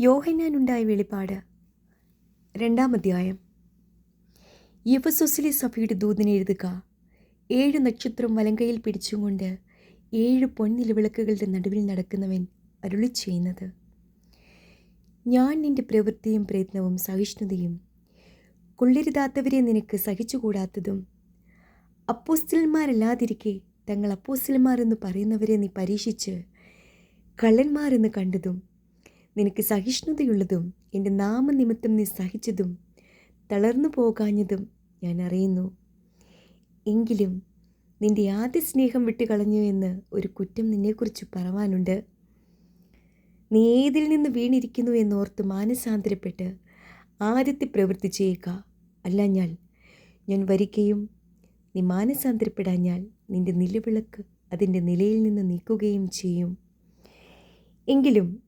യോഹന്നാനുണ്ടായ വെളിപ്പാട് രണ്ടാം അധ്യായം. യവസൊസിലെ സഭയുടെ ദൂതിനെ എഴുതുക. ഏഴ് നക്ഷത്രം വലങ്കയിൽ പിടിച്ചുകൊണ്ട് ഏഴ് പൊൻനിലവിളക്കുകളുടെ നടുവിൽ നടക്കുന്നവൻ അരുളി ചെയ്യുന്നത് ഞാൻ നിന്റെ പ്രവൃത്തിയും പ്രയത്നവും സഹിഷ്ണുതയും കൊള്ളരുതാത്തവരെ നിനക്ക് സഹിച്ചുകൂടാത്തതും അപ്പോസ്റ്റലന്മാരല്ലാതിരിക്കെ തങ്ങൾ അപ്പോസ്റ്റലന്മാരെന്ന് പറയുന്നവരെ നീ പരീക്ഷിച്ച് കള്ളന്മാരെന്ന് കണ്ടതും നിനക്ക് സഹിഷ്ണുതയുള്ളതും എന്റെ നാമനിമിത്തം നീ സഹിച്ചതും തളർന്നു പോകാഞ്ഞതും ഞാൻ അറിയുന്നു. എങ്കിലും നിന്റെ ആദ്യ സ്നേഹം വിട്ടുകളഞ്ഞു എന്ന് ഒരു കുറ്റം നിന്നെക്കുറിച്ച് പറവാനുണ്ട്. നീ ഏതിൽ നിന്ന് വീണിരിക്കുന്നു എന്നോർത്ത് മാനസാന്തരപ്പെട്ട് ആദ്യത്തെ പ്രവൃത്തി ചെയ്യുക. അല്ല ഞാൻ ഞാൻ വരികയും നീ മാനസാന്തരപ്പെടാഞ്ഞാൽ നിന്റെ നിലവിളക്ക് അതിന്റെ നിലയിൽ നിന്ന് നീക്കുകയും ചെയ്യും. എങ്കിലും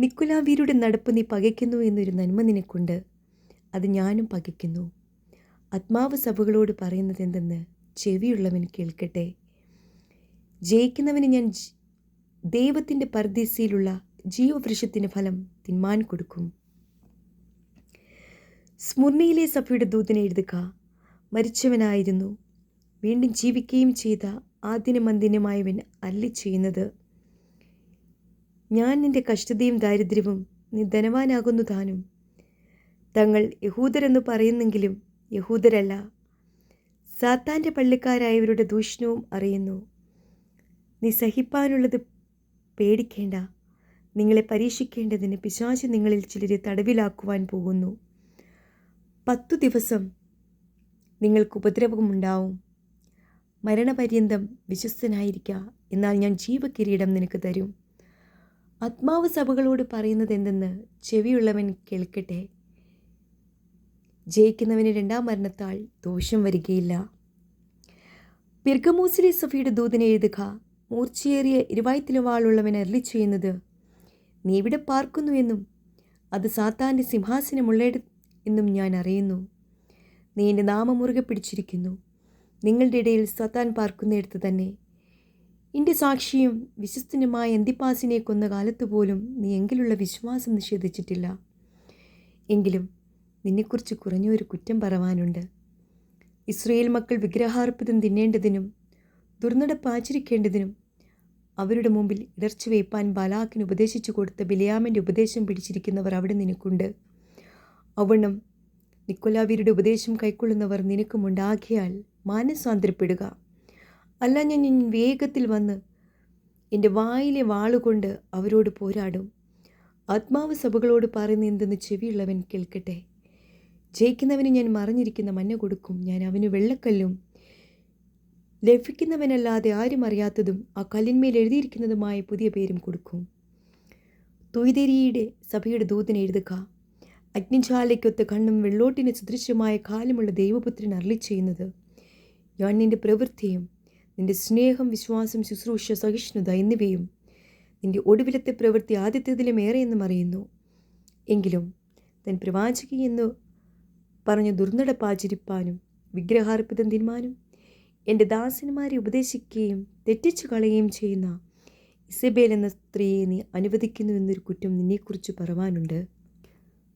നിക്കുലാവീരുടെ നടപ്പ് നീ പകയ്ക്കുന്നു എന്നൊരു നന്മ നിനക്കുണ്ട്. അത് ഞാനും പകയ്ക്കുന്നു. ആത്മാവ് സഭകളോട് പറയുന്നത് എന്തെന്ന് ചെവിയുള്ളവൻ കേൾക്കട്ടെ. ജയിക്കുന്നവന് ഞാൻ ദൈവത്തിന്റെ പർദീസയിലുള്ള ജീവവൃക്ഷത്തിന് ഫലം തിന്മാൻ കൊടുക്കും. സ്മുർണയിലെ സഭയുടെ ദൂതനെ എഴുതുക. മരിച്ചവനായിരുന്നു. വീണ്ടും ജീവിക്കുകയും ചെയ്ത അന്തിനുമായവൻ അല്ലി ചെയ്യുന്നത്. ഞാൻ നിന്റെ കഷ്ടതയും ദാരിദ്ര്യവും നീ ധനവാനാകുന്നു താനും. തങ്ങൾ യഹൂദരെന്ന് പറയുന്നെങ്കിലും യഹൂദരല്ല. സാത്താന്റെ പള്ളിക്കാരായവരുടെ ദൂഷണവും അറിയുന്നു. നീ സഹിപ്പാനുള്ളത് പേടിക്കേണ്ട. നിങ്ങളെ പരീക്ഷിക്കേണ്ടതിന് പിശാച് നിങ്ങളിൽ ചിലരെ തടവിലാക്കുവാൻ പോകുന്നു. പത്തു ദിവസം നിങ്ങൾക്ക് ഉപദ്രവമുണ്ടാവും. മരണപര്യന്തം വിശ്വസ്തനായിരിക്കുക എന്നാൽ ഞാൻ ജീവകിരീടം നിനക്ക് തരും. ആത്മാവ് സഭകളോട് പറയുന്നത് എന്തെന്ന് ചെവിയുള്ളവൻ കേൾക്കട്ടെ. ജയിക്കുന്നവന് രണ്ടാം മരണത്താൽ ദോഷം വരികയില്ല. പിർഗമൂസിലെ സഭയുടെ ദൂതനെ എഴുതുക മൂർച്ചയേറിയ ഇരുവായ്ത്തിലവാളുള്ളവൻ അരളി ചെയ്യുന്നത് നീ ഇവിടെ പാർക്കുന്നു എന്നും അത് സാത്താന്റെ സിംഹാസനമുള്ളയിട എന്നും ഞാൻ അറിയുന്നു. നീ എന്റെ നാമം മുറുകെ പിടിച്ചിരിക്കുന്നു. നിങ്ങളുടെ ഇടയിൽ സത്താൻ പാർക്കുന്നിടത്ത് തന്നെ എന്റെ സാക്ഷിയും വിശ്വസ്തനുമായ എന്തിപ്പാസിനെ കൊന്ന കാലത്ത് പോലും നീ എങ്കിലുള്ള വിശ്വാസം നിഷേധിച്ചിട്ടില്ല. എങ്കിലും നിന്നെക്കുറിച്ച് കുറഞ്ഞൊരു കുറ്റം പറവാനുണ്ട്. ഇസ്രയേൽ മക്കൾ വിഗ്രഹാർപ്പിതം തിന്നേണ്ടതിനും ദുർനടപ്പ് ആചരിക്കേണ്ടതിനും അവരുടെ മുമ്പിൽ ഇടർച്ച വയ്പ്പാൻ ബാലാക്കിന് ഉപദേശിച്ചു കൊടുത്ത ബിലയാമിന്റെ ഉപദേശം പിടിച്ചിരിക്കുന്നവർ അവിടെ നിനക്കുണ്ട്. അവണ്ണം നിക്കൊലാവീരുടെ ഉപദേശം കൈക്കൊള്ളുന്നവർ നിനക്കുമുണ്ടാകിയാൽ മാനസാന്തരപ്പെടുക. അല്ല ഞാൻ വേഗത്തിൽ വന്ന് എന്റെ വായിലെ വാളുകൊണ്ട് അവരോട് പോരാടും. ആത്മാവ് സഭകളോട് പറയുന്ന എന്തെന്ന് ചെവിയുള്ളവൻ കേൾക്കട്ടെ. ജയിക്കുന്നവന് ഞാൻ മറിഞ്ഞിരിക്കുന്ന മഞ്ഞ കൊടുക്കും. ഞാൻ അവന് വെള്ളക്കല്ലും. ലഭിക്കുന്നവനല്ലാതെ ആരും അറിയാത്തതും ആ കല്ലിന്മേൽ എഴുതിയിരിക്കുന്നതുമായ പുതിയ പേരും കൊടുക്കും. തുയ്തരിയുടെ സഭയുടെ ദൂതനെ എഴുതുക. അഗ്നിജാലയ്ക്കൊത്ത കണ്ണും വെള്ളോട്ടിന് സദൃശ്യമായ കാലുമുള്ള ദൈവപുത്രൻ അരളി ചെയ്യുന്നത് ഞാൻ നിന്റെ പ്രവൃത്തിയും നിന്റെ സ്നേഹം വിശ്വാസം ശുശ്രൂഷ സഹിഷ്ണുത എന്നിവയും നിന്റെ ഒടുവിലത്തെ പ്രവൃത്തി ആദ്യത്തേതിലും ഏറെയെന്നും അറിയുന്നു. എങ്കിലും തൻ പ്രവാചകി എന്ന് പറഞ്ഞ ദുർനടപ്പാചരിപ്പാനും വിഗ്രഹാർപ്പിതം തിന്മാനും എന്റെ ദാസന്മാരെ ഉപദേശിക്കുകയും തെറ്റിച്ചു കളയുകയും ചെയ്യുന്ന ഇസബേൽ എന്ന സ്ത്രീയെ നീ അനുവദിക്കുന്നു എന്നൊരു കുറ്റം നിന്നെക്കുറിച്ച് പറവാനുണ്ട്.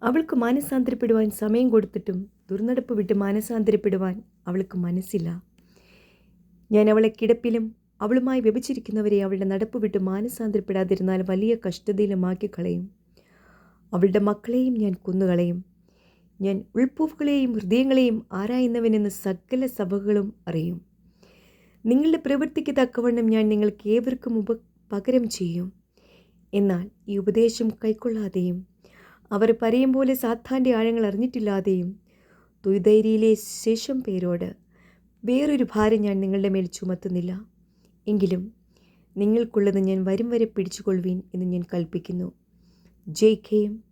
അവൾക്ക് മാനസാന്തരപ്പെടുവാൻ സമയം കൊടുത്തിട്ടും ദുർനടപ്പ് വിട്ട് മാനസാന്തരപ്പെടുവാൻ അവൾക്ക് മനസ്സില്ല. ഞാൻ അവളെ കിടപ്പിലും അവളുമായി വ്യഭിച്ചിരിക്കുന്നവരെ അവളുടെ നടപ്പ് വിട്ട് മാനസാന്തരപ്പെടാതിരുന്നാൽ വലിയ കഷ്ടതയിലുമാക്കി അവളുടെ മക്കളെയും ഞാൻ കൊന്നുകളയും. ഞാൻ ഉൾപ്പൂവുകളെയും ഹൃദയങ്ങളെയും ആരായുന്നവനെന്ന് സകല സഭകളും അറിയും. നിങ്ങളുടെ പ്രവൃത്തിക്ക് തക്കവണ്ണം ഞാൻ നിങ്ങൾക്ക് ഏവർക്കും ഉപ പകരം ചെയ്യും. എന്നാൽ ഈ ഉപദേശം കൈക്കൊള്ളാതെയും അവർ പറയും പോലെ സാത്താന്റെ ആഴങ്ങൾ അറിഞ്ഞിട്ടില്ലാതെയും തുയ്തൈരിയിലെ ശേഷം പേരോട് വേറൊരു ഭാരം ഞാൻ നിങ്ങളുടെ മേൽ ചുമത്തുന്നില്ല. എങ്കിലും നിങ്ങൾക്കുള്ളത് ഞാൻ വരും വരെ പിടിച്ചുകൊള്ളുവീൻ എന്ന് ഞാൻ കൽപ്പിക്കുന്നു. ജയിക്കുകയും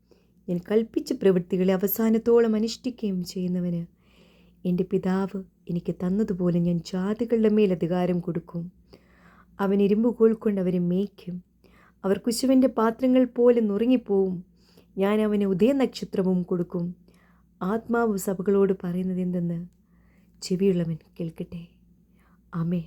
ഞാൻ കൽപ്പിച്ച പ്രവൃത്തികളെ അവസാനത്തോളം അനുഷ്ഠിക്കുകയും ചെയ്യുന്നവന് എന്റെ പിതാവ് എനിക്ക് തന്നതുപോലെ ഞാൻ ജാതികളുടെ മേൽ അധികാരം കൊടുക്കും. അവൻ ഇരുമ്പുകോൾ കൊണ്ട് അവരെ മേയ്ക്കും. അവർ കുശുവിന്റെ പാത്രങ്ങൾ പോലെ നുറുങ്ങിപ്പോവും. ഞാൻ അവന് ഉദയനക്ഷത്രവും കൊടുക്കും. ആത്മാവ് സഭകളോട് പറയുന്നത് എന്തെന്ന്? ചെവിയുള്ളവൻ കേൾക്കട്ടെ ആമേ